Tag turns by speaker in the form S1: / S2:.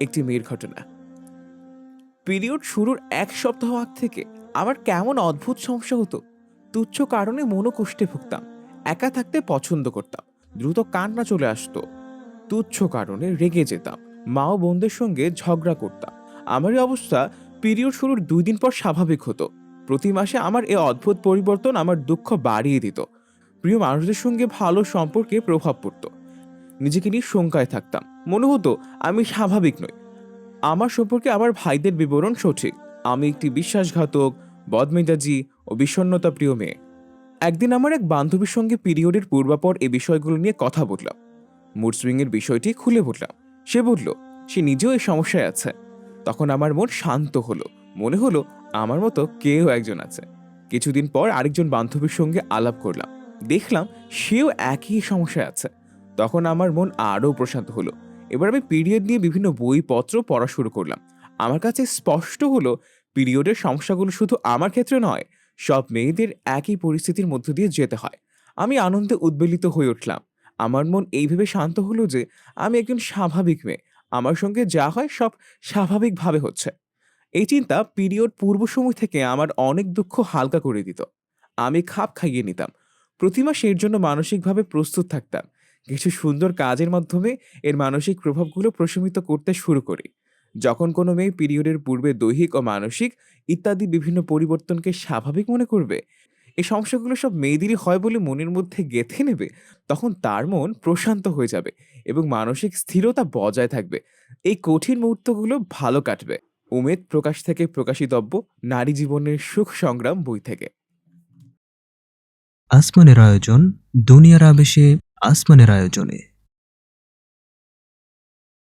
S1: একটি মেয়ের ঘটনা। পিরিয়ড শুরুর এক সপ্তাহ আগ থেকে আমার কেমন অদ্ভুত সমস্যা হতো, তুচ্ছ কারণে মনোকষ্টে ভুগতাম, একা থাকতে পছন্দ করতাম, দ্রুত কান্না চলে আসতো, তুচ্ছ কারণে রেগে যেতাম, মা ও বোনদের সঙ্গে ঝগড়া করতাম। আমার এই অবস্থা পিরিয়ড শুরুর দুই দিন পর স্বাভাবিক হতো, প্রতি মাসে আমার এই অদ্ভুত পরিবর্তন আমার দুঃখ বাড়িয়ে দিত, প্রিয় মানুষদের সঙ্গে ভালো সম্পর্কে প্রভাব পড়তো। নিজেকে নিয়ে শঙ্কায় থাকতাম। মনে হতো, আমি স্বাভাবিক নই। আমার সম্পর্কে আমার ভাইদের বিবরণ সঠিক। আমি একটি বিশ্বাসঘাতক, বদমেজাজি ও বিষণ্ণতা প্রিয় মেয়ে। একদিন আমার এক বান্ধবীর সঙ্গে পিরিয়ডের পূর্বাপর এ বিষয়গুলো নিয়ে কথা বললাম। মুড সুইংয়ের বিষয়টি খুলে বললাম। সে বলল, সে নিজেও এই সমস্যায় আছে। তখন আমার মন শান্ত হলো। মনে হলো, আমার মতো কেউ একজন আছে। কিছুদিন পর আরেকজন বান্ধবীর সঙ্গে আলাপ করলাম। দেখলাম, সেও একই সমস্যায় আছে। তখন আমার মন আরও প্রশান্ত হলো। এবার আমি পিরিয়ড নিয়ে বিভিন্ন বইপত্র পড়া শুরু করলাম। আমার কাছে স্পষ্ট হলো পিরিয়ডের সমস্যাগুলো শুধু আমার ক্ষেত্রে নয়, সব মেয়েদের একই পরিস্থিতির মধ্য দিয়ে যেতে হয়। আমি আনন্দে উদ্বেলিত হয়ে উঠলাম। আমার মন এইভাবে শান্ত হলো যে, আমি একজন স্বাভাবিক মেয়ে। আমার সঙ্গে যা হয় সব স্বাভাবিকভাবে হচ্ছে। এই চিন্তা পিরিয়ড পূর্ব সময় থেকে আমার অনেক দুঃখ হালকা করে দিত। আমি খাপ খাইয়ে নিতাম। প্রতি মাসে এর জন্য মানসিকভাবে প্রস্তুত থাকতাম। কিছু সুন্দর কাজের মাধ্যমে এর মানসিক প্রভাবগুলো প্রশমিত করতে শুরু করি। যখন কোনো মেয়ে পিরিয়ডের পূর্বে দৈহিক ও মানসিক ইত্যাদি বিভিন্ন পরিবর্তনকে স্বাভাবিক মনে করবে এই সমস্যাগুলো সব মেয়েদেরই হয় বলে মনের মধ্যে গেঁথে নেবে, তখন তার মন প্রশান্ত হয়ে যাবে এবং মানসিক স্থিরতা বজায় থাকবে। এই কঠিন মুহূর্তগুলো ভালো কাটবে। উমেদ প্রকাশ থেকে প্রকাশিতব্য, নারী জীবনের সুখ সংগ্রাম বই থেকে।
S2: আসমানের আয়োজন দুনিয়ার আবেশে আসমানের আয়োজনে।